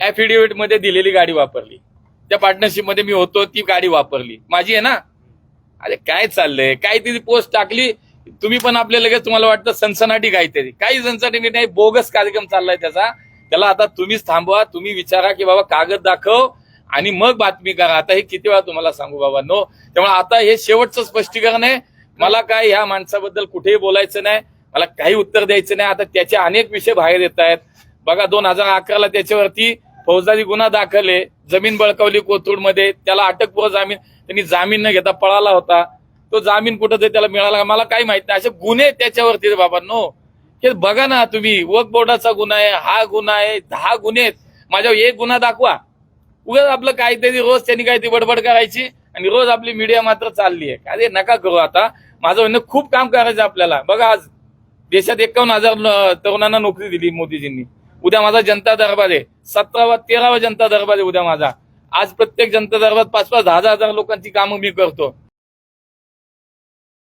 ऍफिडेव्हिटमध्ये दिलेली गाडी वापरली. त्या पार्टनरशिपमध्ये मी होतो ती गाडी वापरली. माझी आहे ना? अरे काय चाललंय? काय ती पोस्ट टाकली? तुम्ही पण आपल्या लगेच तुम्हाला वाटतं सनसनाटी काहीतरी. काही सनसनाटी नाही बोगस कार्यक्रम चाललाय त्याचा. त्याला आता तुम्हीच थांबवा तुम्ही विचारा की बाबा कागद दाखव आणि मग बातमी करा. आता हे किती वेळा तुम्हाला सांगू बाबा? नो त्यामुळे आता हे शेवटचं स्पष्टीकरण आहे. मला काय ह्या माणसाबद्दल कुठेही बोलायचं नाही. मला काही उत्तर द्यायचं नाही. आता त्याचे अनेक विषय बाहेर येत आहेत. बघा दोन हजार अकराला त्याच्यावरती फौजदारी गुन्हा दाखल आहे. जमीन बळकावली कोथरूडमध्ये. त्याला अटक व जामीन. त्यांनी जामीन न घेता पळाला होता. तो जामीन कुठं तरी त्याला मिळाला मला काही माहीत नाही. असे गुन्हे त्याच्यावरती बाबांनो बाबा. नो. हे बघा ना तुम्ही. वक बोर्डाचा गुन्हा आहे हा गुन्हा आहे दहा गुन्हे आहेत. माझ्यावर एक गुन्हा दाखवा. उगाच आपलं काहीतरी रोज त्यांनी काहीतरी बडबड करायची आणि रोज आपली मीडिया मात्र चालली आहे. अरे नका करू आता. माझं म्हणणं खूप काम करायचं आपल्याला. बघा आज देशात एकावन्न हजार तरुणांना नोकरी दिली मोदीजींनी. उद्या माझा जनता दरबार आहे. सतरावा तेरावा जनता दरबार आहे उद्या माझा. आज प्रत्येक जनता दरबार पाच पाच दहा दहा हजार लोकांची कामं मी करतो.